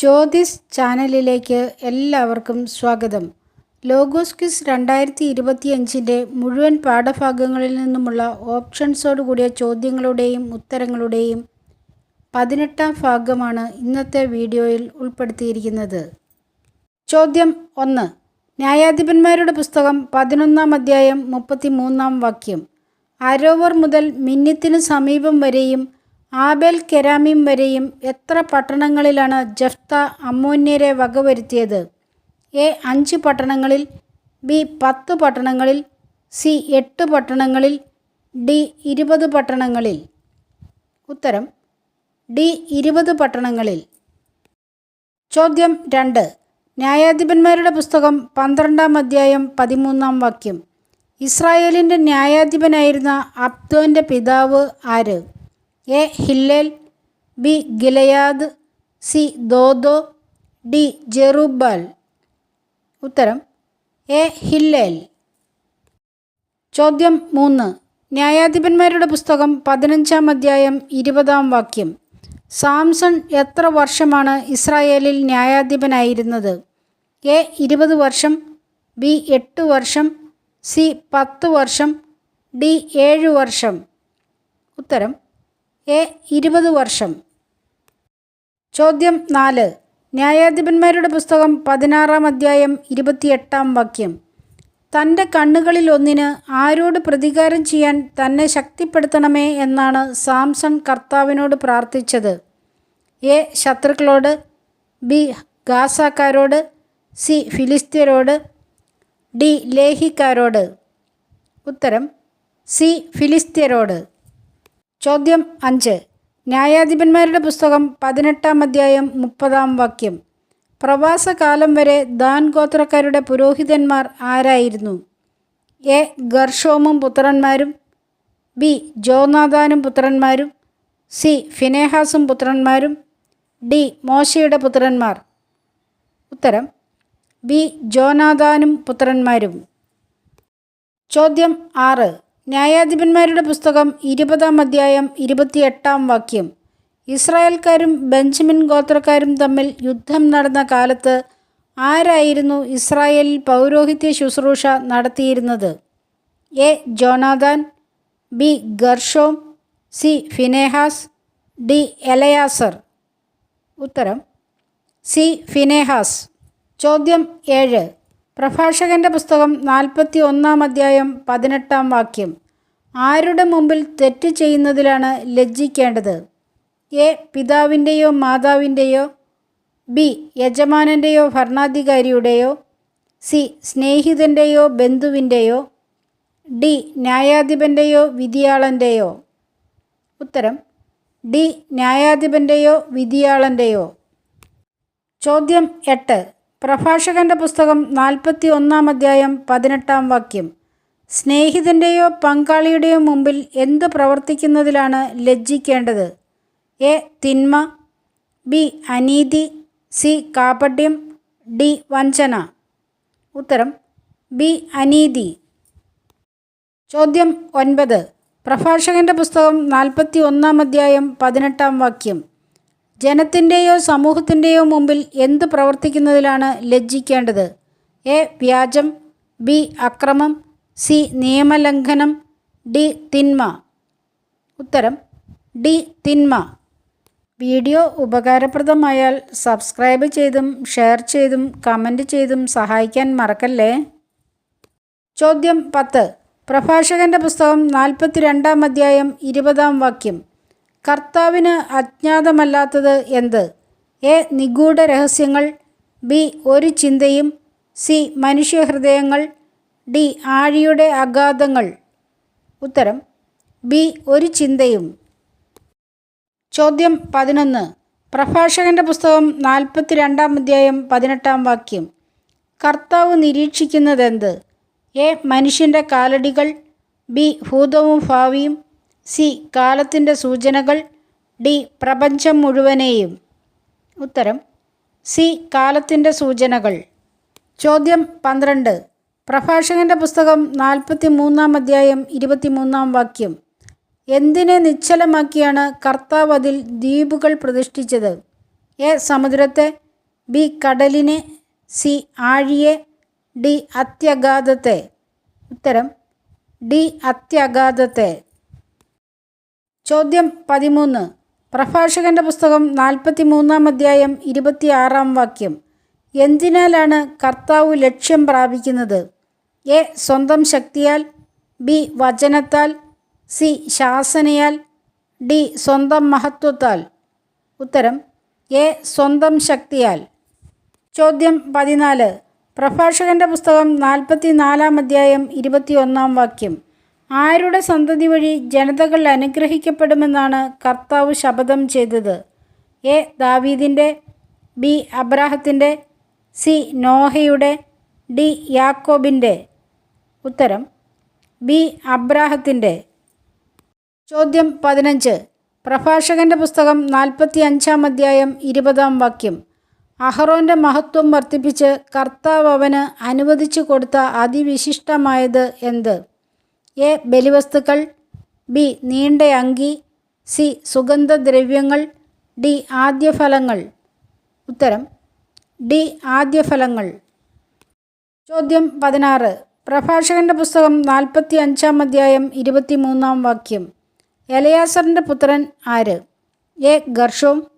ജ്യോതിസ് ചാനലിലേക്ക് എല്ലാവർക്കും സ്വാഗതം. ലോഗോസ് ക്വിസ് രണ്ടായിരത്തി ഇരുപത്തിയഞ്ചിന്റെ മുഴുവൻ പാഠഭാഗങ്ങളിൽ നിന്നുമുള്ള ഓപ്ഷൻസോട് കൂടിയ ചോദ്യങ്ങളുടെയും ഉത്തരങ്ങളുടെയും പതിനെട്ടാം ഭാഗമാണ് ഇന്നത്തെ വീഡിയോയിൽ ഉൾപ്പെടുത്തിയിരിക്കുന്നത്. ചോദ്യം ഒന്ന്. ന്യായാധിപന്മാരുടെ പുസ്തകം പതിനൊന്നാം അധ്യായം മുപ്പത്തി മൂന്നാം വാക്യം. അരോവർ മുതൽ മിന്നത്തിന് സമീപം വരെയും ആബേൽ കെരാമിം വരെയും എത്ര പട്ടണങ്ങളിലാണ് ജഫ്ത അമ്മോന്യരെ വകവരുത്തിയത്? എ അഞ്ച് പട്ടണങ്ങളിൽ ബി പത്ത് പട്ടണങ്ങളിൽ സി എട്ട് പട്ടണങ്ങളിൽ ഡി ഇരുപത് പട്ടണങ്ങളിൽ. ഉത്തരം ഡി ഇരുപത് പട്ടണങ്ങളിൽ. ചോദ്യം രണ്ട്. ന്യായാധിപന്മാരുടെ പുസ്തകം പന്ത്രണ്ടാം അധ്യായം പതിമൂന്നാം വാക്യം. ഇസ്രായേലിന്റെ ന്യായാധിപനായിരുന്ന അബ്ദോന്റെ പിതാവ് ആര്? A Hillel B Gilead C Dodo D Jerubbaal. ഉത്തരം എ ഹില്ലേൽ. ചോദ്യം മൂന്ന്. ന്യായാധിപന്മാരുടെ പുസ്തകം പതിനഞ്ചാം അധ്യായം ഇരുപതാം വാക്യം. സാംസൺ എത്ര വർഷമാണ് ഇസ്രായേലിൽ ന്യായാധിപനായിരുന്നത്? എ ഇരുപത് വർഷം ബി എട്ട് വർഷം സി പത്ത് വർഷം ഡി ഏഴ് വർഷം. ഉത്തരം എ ഇരുപത് വർഷം. ചോദ്യം നാല്. ന്യായാധിപന്മാരുടെ പുസ്തകം പതിനാറാം അധ്യായം ഇരുപത്തിയെട്ടാം വാക്യം. തന്റെ കണ്ണുകളിൽ ഒന്നിന് ആരോട് പ്രതികാരം ചെയ്യാൻ തന്നെ ശക്തിപ്പെടുത്തണമേ എന്നാണ് സാംസൺ കർത്താവിനോട് പ്രാർത്ഥിച്ചത്. എ. ശത്രുക്കളോട് ബി. ഗാസാക്കാരോട് സി. ഫിലിസ്തീനോട് ഡി. ലേഹിക്കാരോട്. ഉത്തരം സി. ഫിലിസ്തീനരോട് ചോദ്യം അഞ്ച്. ന്യായാധിപന്മാരുടെ പുസ്തകം പതിനെട്ടാം അധ്യായം മുപ്പതാം വാക്യം. പ്രവാസകാലം വരെ ദാൻ ഗോത്രക്കാരുടെ പുരോഹിതന്മാർ ആരായിരുന്നു? എ. ഗർഷോമും പുത്രന്മാരും. ബി. ജോനാഥാനും പുത്രന്മാരും. സി. ഫിനേഹാസും പുത്രന്മാരും. ഡി. മോശയുടെ പുത്രന്മാർ. ഉത്തരം. ബി. ജോനാഥാനും പുത്രന്മാരും. ചോദ്യം ആറ്. ന്യായാധിപന്മാരുടെ പുസ്തകം ഇരുപതാം അധ്യായം ഇരുപത്തിയെട്ടാം വാക്യം. ഇസ്രായേൽക്കാരും ബെഞ്ചമിൻ ഗോത്രക്കാരും തമ്മിൽ യുദ്ധം നടന്ന കാലത്ത് ആരായിരുന്നു ഇസ്രായേലിൽ പൗരോഹിത്യ ശുശ്രൂഷ നടത്തിയിരുന്നത്? A. Jonathan B. Gershom C. Phinehas D. Eleazar. ഉത്തരം സി. ഫിനേഹാസ്. ചോദ്യം ഏഴ്. പ്രഭാഷകന്റെ പുസ്തകം നാൽപ്പത്തി ഒന്നാം അധ്യായം പതിനെട്ടാം വാക്യം. ആരുടെ മുമ്പിൽ തെറ്റ് ചെയ്യുന്നതിലാണ് ലജ്ജിക്കേണ്ടത്? എ. പിതാവിന്റെയോ മാതാവിന്റെയോ ബി. യജമാനന്റെയോ ഭരണാധികാരിയുടെയോ? സി. സ്നേഹിതന്റെയോ ബന്ധുവിന്റെയോ ഡി. ന്യായാധിപന്റെയോ വിധിയാളന്റെയോ ഉത്തരം. ഡി. ന്യായാധിപന്റെയോ വിധിയാളന്റെയോ ചോദ്യം എട്ട്. പ്രഭാഷകന്റെ പുസ്തകം നാൽപ്പത്തി ഒന്നാം അധ്യായം പതിനെട്ടാം വാക്യം. സ്നേഹിതന്റെയോ പങ്കാളിയുടെയോ മുമ്പിൽ എന്ത് പ്രവർത്തിക്കുന്നതിലാണ് ലജ്ജിക്കേണ്ടത്? എ. തിന്മ ബി. അനീതി സി. കാപട്യം ഡി. വഞ്ചന. ഉത്തരം ബി. അനീതി. ചോദ്യം ഒൻപത്. പ്രഭാഷകന്റെ പുസ്തകം നാൽപ്പത്തി ഒന്നാം അധ്യായം പതിനെട്ടാം വാക്യം. ജനത്തിന്റെയോ സമൂഹത്തിന്റെയോ മുമ്പിൽ എന്ത് പ്രവർത്തിക്കുന്നതിലാണ് ലജ്ജിക്കേണ്ടത്? എ. വ്യാജം ബി. അക്രമം സി. നിയമലംഘനം ഡി. തിന്മ. ഉത്തരം ഡി. തിന്മ. വീഡിയോ ഉപകാരപ്രദമായാൽ സബ്സ്ക്രൈബ് ചെയ്തും ഷെയർ ചെയ്തും കമന്റ് ചെയ്തും സഹായിക്കാൻ മറക്കല്ലേ? ചോദ്യം പത്ത്. പ്രഭാഷകന്റെ പുസ്തകം നാൽപ്പത്തി രണ്ടാം അധ്യായം ഇരുപതാം വാക്യം. കർത്താവിന് അജ്ഞാതമല്ലാത്തത് എന്ത്? എ. നിഗൂഢ രഹസ്യങ്ങൾ. ബി. ഒരു ചിന്തയും. സി. മനുഷ്യഹൃദയങ്ങൾ. ഡി. ആഴിയുടെ അഗാധങ്ങൾ. ഉത്തരം. ബി. ഒരു ചിന്തയും. ചോദ്യം പതിനൊന്ന്. പ്രഭാഷകന്റെ പുസ്തകം നാൽപ്പത്തി രണ്ടാം അധ്യായം പതിനെട്ടാം വാക്യം. കർത്താവ് നിരീക്ഷിക്കുന്നതെന്ത്? എ. മനുഷ്യന്റെ കാലടികൾ. ബി. ഭൂതവും ഭാവിയും. സി കാലത്തിന്റെ സൂചനകൾ ഡി പ്രപഞ്ചം മുഴുവനെയും. ഉത്തരം സി കാലത്തിന്റെ സൂചനകൾ. ചോദ്യം പന്ത്രണ്ട്. പ്രഭാഷകന്റെ പുസ്തകം നാൽപ്പത്തി മൂന്നാം അധ്യായം ഇരുപത്തിമൂന്നാം വാക്യം. എന്തിനെ നിശ്ചലമാക്കിയാണ് കർത്താവ് അതിൽ ദ്വീപുകൾ പ്രതിഷ്ഠിച്ചത്? എ സമുദ്രത്തെ ബി കടലിനെ സി ആഴിയെ ഡി അത്യഗാധത്തെ ഉത്തരം ഡി അത്യഗാധത്തെ ചോദ്യം പതിമൂന്ന്. പ്രഭാഷകന്റെ പുസ്തകം നാൽപ്പത്തി മൂന്നാം അധ്യായം ഇരുപത്തിയാറാം വാക്യം. എന്തിനാലാണ് കർത്താവ് ലക്ഷ്യം പ്രാപിക്കുന്നത്? എ. സ്വന്തം ശക്തിയാൽ. ബി. വചനത്താൽ. സി. ശാസനയാൽ. ഡി. സ്വന്തം മഹത്വത്താൽ. ഉത്തരം എ. സ്വന്തം ശക്തിയാൽ. ചോദ്യം പതിനാല്. പ്രഭാഷകന്റെ പുസ്തകം നാൽപ്പത്തി നാലാം അധ്യായം ഇരുപത്തിയൊന്നാം വാക്യം. ആരുടെ സന്തതി വഴി ജനതകൾ അനുഗ്രഹിക്കപ്പെടുമെന്നാണ് കർത്താവ് ശപഥം ചെയ്തത്. എ. ദാവീദിന്റെ ബി. അബ്രാഹത്തിന്റെ സി. നോഹയുടെ ഡി. യാക്കോബിന്റെ. ഉത്തരം ബി. അബ്രാഹത്തിന്റെ. ചോദ്യം പതിനഞ്ച്. പ്രഭാഷകന്റെ പുസ്തകം നാൽപ്പത്തി അഞ്ചാം അധ്യായം ഇരുപതാം വാക്യം. അഹ്റോന്റെ മഹത്വം വർദ്ധിപ്പിച്ച് കർത്താവ് അവന് അനുവദിച്ചു കൊടുത്ത അതിവിശിഷ്ടമായത് എന്ത്? എ ബലിവസ്തുക്കൾ ബി നീണ്ട അങ്കി സി സുഗന്ധദ്രവ്യങ്ങൾ ഡി ആദ്യഫലങ്ങൾ. ഉത്തരം ഡി ആദ്യഫലങ്ങൾ. ചോദ്യം പതിനാറ്. പ്രഭാഷകന്റെ പുസ്തകം നാൽപ്പത്തി അഞ്ചാം അധ്യായം ഇരുപത്തി മൂന്നാം വാക്യം. എലയാസറിന്റെ പുത്രൻ ആര്? A Gershom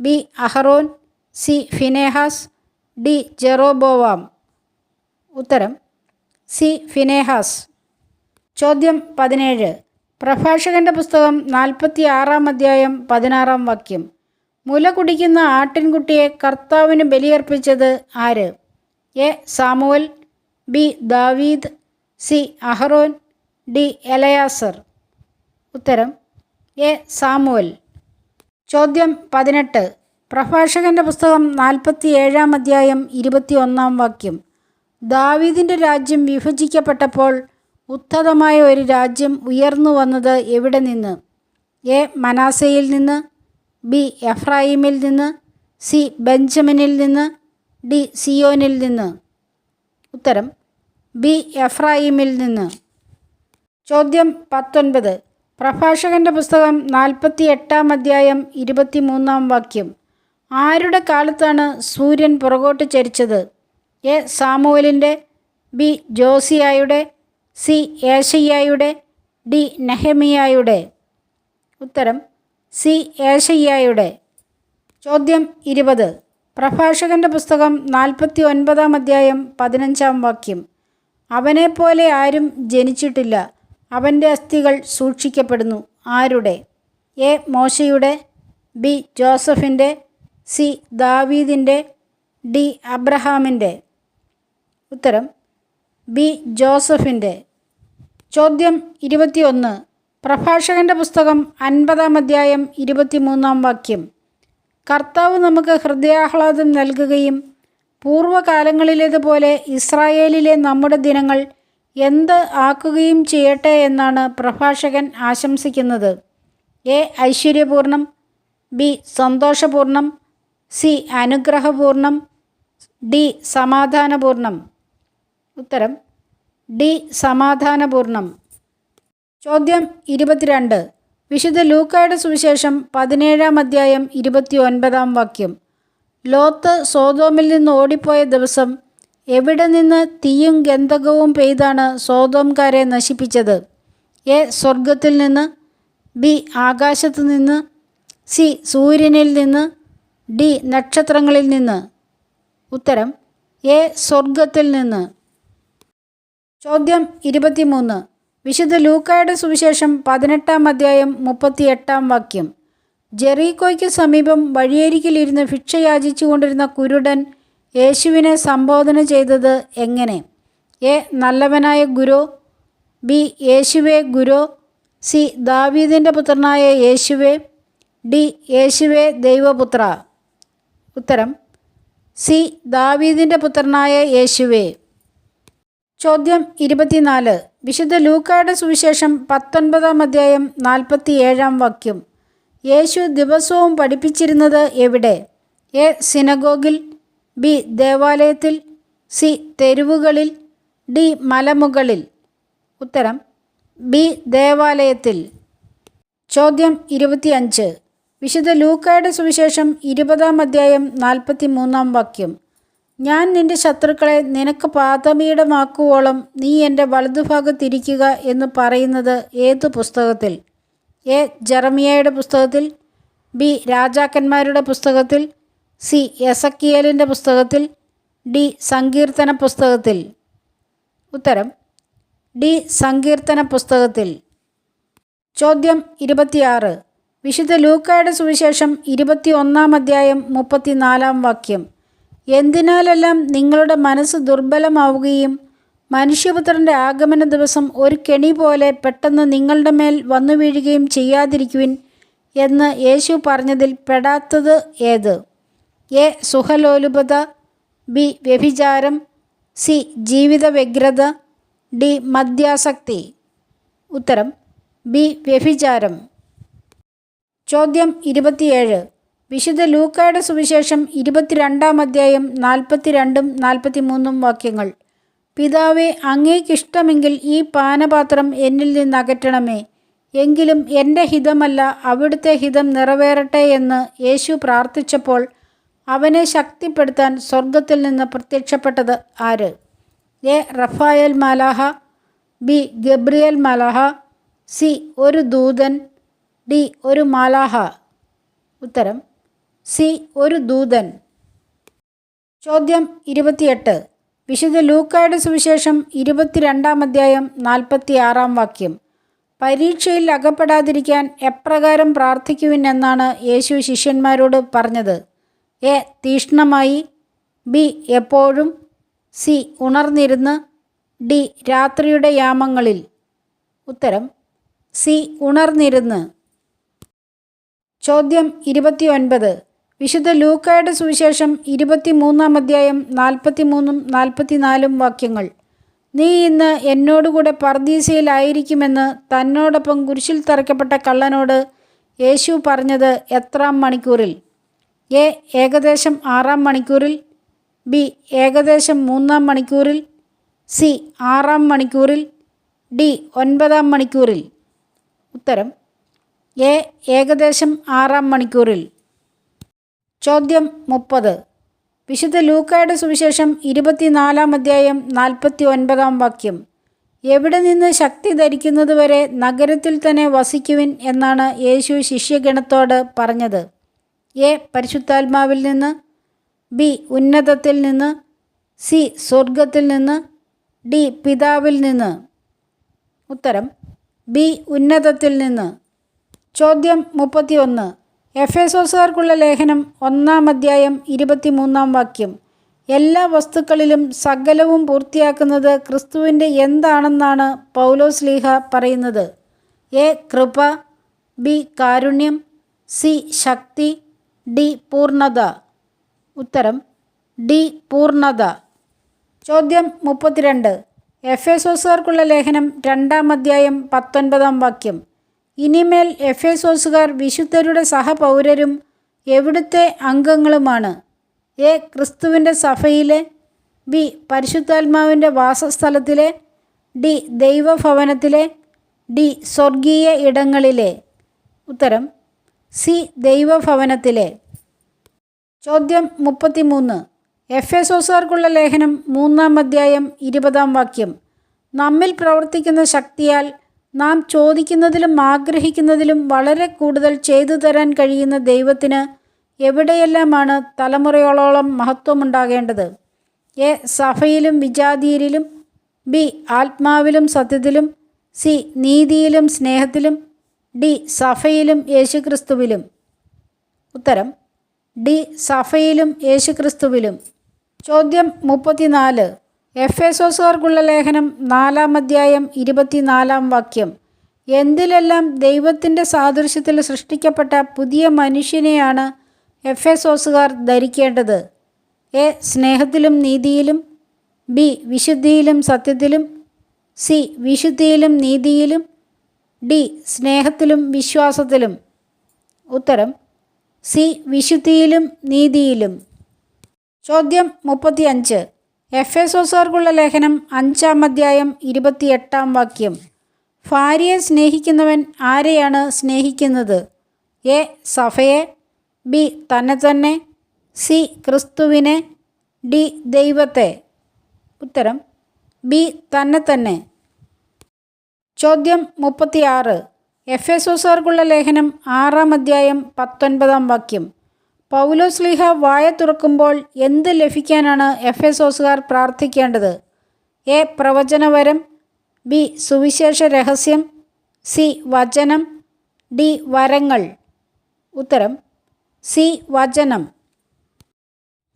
B Aaron C Phinehas D Jeroboam. ഉത്തരം സി ഫിനേഹാസ്. ചോദ്യം പതിനേഴ്. പ്രഭാഷകന്റെ പുസ്തകം നാൽപ്പത്തി ആറാം അധ്യായം പതിനാറാം വാക്യം. മുല കുടിക്കുന്ന ആട്ടിൻകുട്ടിയെ കർത്താവിന് ബലിയർപ്പിച്ചത് ആര്? എ. Samuel B. ദാവീദ് സി. Aaron D. എലയാസർ. ഉത്തരം എ. സാമുവൽ. ചോദ്യം പതിനെട്ട്. പ്രഭാഷകന്റെ പുസ്തകം നാൽപ്പത്തി ഏഴാം അധ്യായം ഇരുപത്തി ഒന്നാം വാക്യം. ദാവീദിന്റെ രാജ്യം വിഭജിക്കപ്പെട്ടപ്പോൾ ഉത്തതമായ ഒരു രാജ്യം ഉയർന്നു വന്നത് എവിടെ നിന്ന്? എ. മനാസയിൽ നിന്ന് ബി. എഫ്രായിമിൽ നിന്ന് സി. ബെഞ്ചമിനിൽ നിന്ന് ഡി. സിയോനിൽ നിന്ന്. ഉത്തരം ബി. എഫ്രായിമിൽ നിന്ന്. ചോദ്യം പത്തൊൻപത്. പ്രഭാഷകന്റെ പുസ്തകം നാൽപ്പത്തി എട്ടാം അധ്യായം ഇരുപത്തി മൂന്നാം വാക്യം. ആരുടെ കാലത്താണ് സൂര്യൻ പുറകോട്ട് ചരിച്ചത്? എ. സാമുവലിന്റെ ബി. ജോസിയായുടെ സി ഏഷയ്യായുടെ ഡി നെഹമിയായുടെ. ഉത്തരം സി ഏഷയ്യായുടെ ചോദ്യം ഇരുപത്. പ്രഭാഷകന്റെ പുസ്തകം നാൽപ്പത്തി ഒൻപതാം അധ്യായം പതിനഞ്ചാം വാക്യം. അവനെപ്പോലെ ആരും ജനിച്ചിട്ടില്ല. അവന്റെ അസ്ഥികൾ സൂക്ഷിക്കപ്പെടുന്നു. ആരുടെ? എ. മോശയുടെ ബി. ജോസഫിന്റെ സി. ദാവീദിന്റെ ഡി. അബ്രഹാമിന്റെ ഉത്തരം ബി. ജോസഫിന്റെ ചോദ്യം ഇരുപത്തിയൊന്ന്. പ്രഭാഷകന്റെ പുസ്തകം അൻപതാം അധ്യായം ഇരുപത്തിമൂന്നാം വാക്യം. കർത്താവ് നമുക്ക് ഹൃദയാഹ്ലാദം നൽകുകയും പൂർവകാലങ്ങളിലേതുപോലെ ഇസ്രായേലിലെ നമ്മുടെ ദിനങ്ങൾ എന്ത് ആക്കുകയും ചെയ്യട്ടെ എന്നാണ് പ്രഭാഷകൻ ആശംസിക്കുന്നത്. എ. ഐശ്വര്യപൂർണം ബി. സന്തോഷപൂർണം സി. അനുഗ്രഹപൂർണം ഡി. സമാധാനപൂർണം. ഉത്തരം ഡി സമാധാനപൂർണം. ചോദ്യം ഇരുപത്തിരണ്ട്. വിശുദ്ധ ലൂക്കായുടെ സുവിശേഷം പതിനേഴാം അധ്യായം ഇരുപത്തി ഒൻപതാം വാക്യം. ലോത്ത് സോതോമിൽ നിന്ന് ഓടിപ്പോയ ദിവസം എവിടെ നിന്ന് തീയും ഗന്ധകവും പെയ്താണ് സോതോംകാരെ നശിപ്പിച്ചത്? എ സ്വർഗത്തിൽ നിന്ന് ബി ആകാശത്ത് നിന്ന് സി സൂര്യനിൽ നിന്ന് ഡി നക്ഷത്രങ്ങളിൽ നിന്ന്. ഉത്തരം എ സ്വർഗത്തിൽ നിന്ന്. ചോദ്യം ഇരുപത്തിമൂന്ന്. വിശുദ്ധ ലൂക്കായുടെ സുവിശേഷം പതിനെട്ടാം അധ്യായം മുപ്പത്തിയെട്ടാം വാക്യം. ജെറീക്കോയ്ക്ക് സമീപം വഴിയരികിലിരുന്ന് ഭിക്ഷ യാചിച്ചു കൊണ്ടിരുന്ന കുരുടൻ യേശുവിനെ സംബോധന ചെയ്തത് എങ്ങനെ? എ. നല്ലവനായ ഗുരു. ബി. യേശുവേ ഗുരു. സി. ദാവീദിന്റെ പുത്രനായ യേശുവേ. ഡി. യേശുവേ ദൈവപുത്ര. ഉത്തരം. സി. ദാവീദിന്റെ പുത്രനായ യേശുവേ. ചോദ്യം ഇരുപത്തിനാല്. വിശുദ്ധ ലൂക്കായുടെ സുവിശേഷം പത്തൊൻപതാം അധ്യായം നാൽപ്പത്തി ഏഴാം വാക്യം. യേശു ദിവസവും പഠിപ്പിച്ചിരുന്നത് എവിടെ? എ സിനഗോഗിൽ ബി ദേവാലയത്തിൽ സി തെരുവുകളിൽ ഡി മലമുകളിൽ. ഉത്തരം ബി ദേവാലയത്തിൽ. ചോദ്യം ഇരുപത്തിയഞ്ച്. വിശുദ്ധ ലൂക്കായുടെ സുവിശേഷം ഇരുപതാം അധ്യായം നാൽപ്പത്തി മൂന്നാം വാക്യം. ഞാൻ നിന്റെ ശത്രുക്കളെ നിനക്ക് പാതമീടമാക്കുവോളം നീ എന്റെ വലതുഭാഗത്തിരിക്കുക എന്ന് പറയുന്നത് ഏത് പുസ്തകത്തിൽ? എ. ജെറമിയയുടെ പുസ്തകത്തിൽ ബി. രാജാക്കന്മാരുടെ പുസ്തകത്തിൽ സി. എസക്കിയലിന്റെ പുസ്തകത്തിൽ ഡി. സങ്കീർത്തന പുസ്തകത്തിൽ. ഉത്തരം ഡി. സങ്കീർത്തന പുസ്തകത്തിൽ. ചോദ്യം ഇരുപത്തിയാറ്. വിശുദ്ധ ലൂക്കയുടെ സുവിശേഷം ഇരുപത്തി ഒന്നാം അധ്യായം മുപ്പത്തിനാലാം വാക്യം. എന്തിനാലെല്ലാം നിങ്ങളുടെ മനസ്സ് ദുർബലമാവുകയും മനുഷ്യപുത്രന്റെ ആഗമന ദിവസം ഒരു കെണി പോലെ പെട്ടെന്ന് നിങ്ങളുടെ മേൽ വന്നു വീഴുകയും ചെയ്യാതിരിക്കുവിൻ എന്ന് യേശു പറഞ്ഞതിൽ പെടാത്തത് ഏത്? എ. സുഖലോലുപത ബി. വ്യഭിചാരം സി. ജീവിത വ്യഗ്രത ഡി. മദ്യാസക്തി. ഉത്തരം ബി. വ്യഭിചാരം. ചോദ്യം ഇരുപത്തിയേഴ്. വിശുദ്ധ ലൂക്കായുടെ സുവിശേഷം ഇരുപത്തിരണ്ടാം അധ്യായം നാൽപ്പത്തിരണ്ടും നാൽപ്പത്തിമൂന്നും വാക്യങ്ങൾ. പിതാവെ അങ്ങേക്കിഷ്ടമെങ്കിൽ ഈ പാനപാത്രം എന്നിൽ നിന്ന് അകറ്റണമേ എങ്കിലും എന്റെ ഹിതമല്ല അവിടുത്തെ ഹിതം നിറവേറട്ടെ എന്ന് യേശു പ്രാർത്ഥിച്ചപ്പോൾ അവനെ ശക്തിപ്പെടുത്താൻ സ്വർഗത്തിൽ നിന്ന് പ്രത്യക്ഷപ്പെട്ടത് ആര്? എ. റഫായൽ മാലാഹ ബി. ഗബ്രിയൽ മാലാഹ സി. ഒരു ദൂതൻ ഡി. ഒരു മാലാഹ. ഉത്തരം സി ഒരു ദൂതൻ. ചോദ്യം ഇരുപത്തിയെട്ട്. വിശുദ്ധ ലൂക്കായുടെ സുവിശേഷം ഇരുപത്തിരണ്ടാം അധ്യായം നാൽപ്പത്തി ആറാം വാക്യം. പരീക്ഷയിൽ അകപ്പെടാതിരിക്കാൻ എപ്രകാരം പ്രാർത്ഥിക്കുവിൻ എന്നാണ് യേശു ശിഷ്യന്മാരോട് പറഞ്ഞത്. എ. തീഷ്ണമായി. ബി. എപ്പോഴും. സി. ഉണർന്നിരുന്ന്. ഡി. രാത്രിയുടെ യാമങ്ങളിൽ. ഉത്തരം. സി. ഉണർന്നിരുന്ന്. ചോദ്യം ഇരുപത്തിയൊൻപത്. വിശുദ്ധ ലൂക്കായുടെ സുവിശേഷം ഇരുപത്തിമൂന്നാം അധ്യായം നാൽപ്പത്തിമൂന്നും നാൽപ്പത്തിനാലും വാക്യങ്ങൾ. നീ ഇന്ന് എന്നോടുകൂടെ പർദീസയിലായിരിക്കുമെന്ന് തന്നോടൊപ്പം കുരിശിൽ തറയ്ക്കപ്പെട്ട കള്ളനോട് യേശു പറഞ്ഞത് എത്രാം മണിക്കൂറിൽ? എ ഏകദേശം ആറാം മണിക്കൂറിൽ. ബി ഏകദേശം മൂന്നാം മണിക്കൂറിൽ. സി ആറാം മണിക്കൂറിൽ. ഡി ഒൻപതാം മണിക്കൂറിൽ. ഉത്തരം എ ഏകദേശം ആറാം മണിക്കൂറിൽ. ചോദ്യം മുപ്പത്. വിശുദ്ധ ലൂക്കായുടെ സുവിശേഷം ഇരുപത്തിനാലാം അധ്യായം നാൽപ്പത്തി ഒൻപതാം വാക്യം. എവിടെ നിന്ന് ശക്തി ധരിക്കുന്നതുവരെ നഗരത്തിൽ തന്നെ വസിക്കുവിൻ എന്നാണ് യേശു ശിഷ്യഗണത്തോട് പറഞ്ഞത്. എ. പരിശുദ്ധാത്മാവിൽ നിന്ന്. ബി. ഉന്നതത്തിൽ നിന്ന്. സി. സ്വർഗത്തിൽ നിന്ന്. ഡി. പിതാവിൽ നിന്ന്. ഉത്തരം. ബി. ഉന്നതത്തിൽ നിന്ന്. ചോദ്യം മുപ്പത്തിയൊന്ന്. എഫ് എസോസുകാർക്കുള്ള ലേഖനം ഒന്നാം അധ്യായം ഇരുപത്തിമൂന്നാം വാക്യം. എല്ലാ വസ്തുക്കളിലും സകലവും പൂർത്തിയാക്കുന്നത് ക്രിസ്തുവിന്റെ എന്താണെന്നാണ് പൗലോസ് ലീഹ പറയുന്നത്. എ കൃപ ബി കാരുണ്യം സി ശക്തി ഡി പൂർണത. ഉത്തരം ഡി പൂർണത. ചോദ്യം മുപ്പത്തിരണ്ട്. എഫ് എസോസുകാർക്കുള്ള ലേഖനം രണ്ടാം അധ്യായം പത്തൊൻപതാം വാക്യം. ഇനിമേൽ എഫേസോസുകാർ വിശുദ്ധരുടെ സഹപൗരരും എവിടുത്തെ അംഗങ്ങളുമാണ്? എ. ക്രിസ്തുവിന്റെ സഭയിലെ ബി. പരിശുദ്ധാത്മാവിന്റെ വാസസ്ഥലത്തിലെ ഡി. ദൈവഭവനത്തിലെ ഡി. സ്വർഗീയ ഇടങ്ങളിലെ. ഉത്തരം സി. ദൈവഭവനത്തിലെ. ചോദ്യം മുപ്പത്തിമൂന്ന്. എഫ് എസോസാർക്കുള്ള ലേഖനം മൂന്നാം അധ്യായം ഇരുപതാം വാക്യം. നമ്മിൽ പ്രവർത്തിക്കുന്ന ശക്തിയാൽ നാം ചോദിക്കുന്നതിലും ആഗ്രഹിക്കുന്നതിലും വളരെ കൂടുതൽ ചെയ്തു തരാൻ കഴിയുന്ന ദൈവത്തിന് എവിടെയെല്ലാമാണ് തലമുറയോളോളം മഹത്വമുണ്ടാകേണ്ടത്? എ. സഭയിലും വിജാതിയിലും ബി. ആത്മാവിലും സത്യത്തിലും സി. നീതിയിലും സ്നേഹത്തിലും ഡി. സഭയിലും യേശുക്രിസ്തുവിലും. ഉത്തരം ഡി. സഫയിലും യേശുക്രിസ്തുവിലും. ചോദ്യം മുപ്പത്തിനാല്. എഫ് എസോസുകാർക്കുള്ള ലേഖനം നാലാം അധ്യായം ഇരുപത്തിനാലാം വാക്യം. എന്തിലെല്ലാം ദൈവത്തിന്റെ സാദൃശ്യത്തിൽ സൃഷ്ടിക്കപ്പെട്ട പുതിയ മനുഷ്യനെയാണ് എഫ് എസോസുകാർ ധരിക്കേണ്ടത്? എ. സ്നേഹത്തിലും നീതിയിലും. ബി. വിശുദ്ധിയിലും സത്യത്തിലും. സി. വിശുദ്ധിയിലും നീതിയിലും. ഡി. സ്നേഹത്തിലും വിശ്വാസത്തിലും. ഉത്തരം സി. വിശുദ്ധിയിലും നീതിയിലും. ചോദ്യം മുപ്പത്തിയഞ്ച്. എഫ് എസോസാർക്കുള്ള ലേഖനം അഞ്ചാം അധ്യായം ഇരുപത്തിയെട്ടാം വാക്യം. ഭാര്യയെ സ്നേഹിക്കുന്നവൻ ആരെയാണ് സ്നേഹിക്കുന്നത്? എ. സഫയെ ബി. തന്നെ തന്നെ സി. ക്രിസ്തുവിനെ ഡി. ദൈവത്തെ. ഉത്തരം ബി. തന്നെ തന്നെ. ചോദ്യം മുപ്പത്തിയാറ്. എഫ് എസോസാർക്കുള്ള ലേഖനം ആറാം അധ്യായം പത്തൊൻപതാം വാക്യം. പൗലോസ്ലിഹ വായ തുറക്കുമ്പോൾ എന്ത് ലഭിക്കാനാണ് എഫ് എസ് ഓസുകാർ പ്രാർത്ഥിക്കേണ്ടത്? എ. പ്രവചനവരം ബി. സുവിശേഷ രഹസ്യം സി. വചനം ഡി. വരങ്ങൾ. ഉത്തരം സി. വചനം.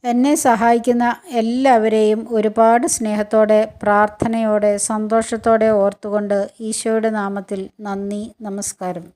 എന്നെ സഹായിക്കുന്ന എല്ലാവരെയും ഒരുപാട് സ്നേഹത്തോടെ പ്രാർത്ഥനയോടെ സന്തോഷത്തോടെ ഓർത്തുകൊണ്ട് ഈശോയുടെ നാമത്തിൽ നന്ദി നമസ്കാരം.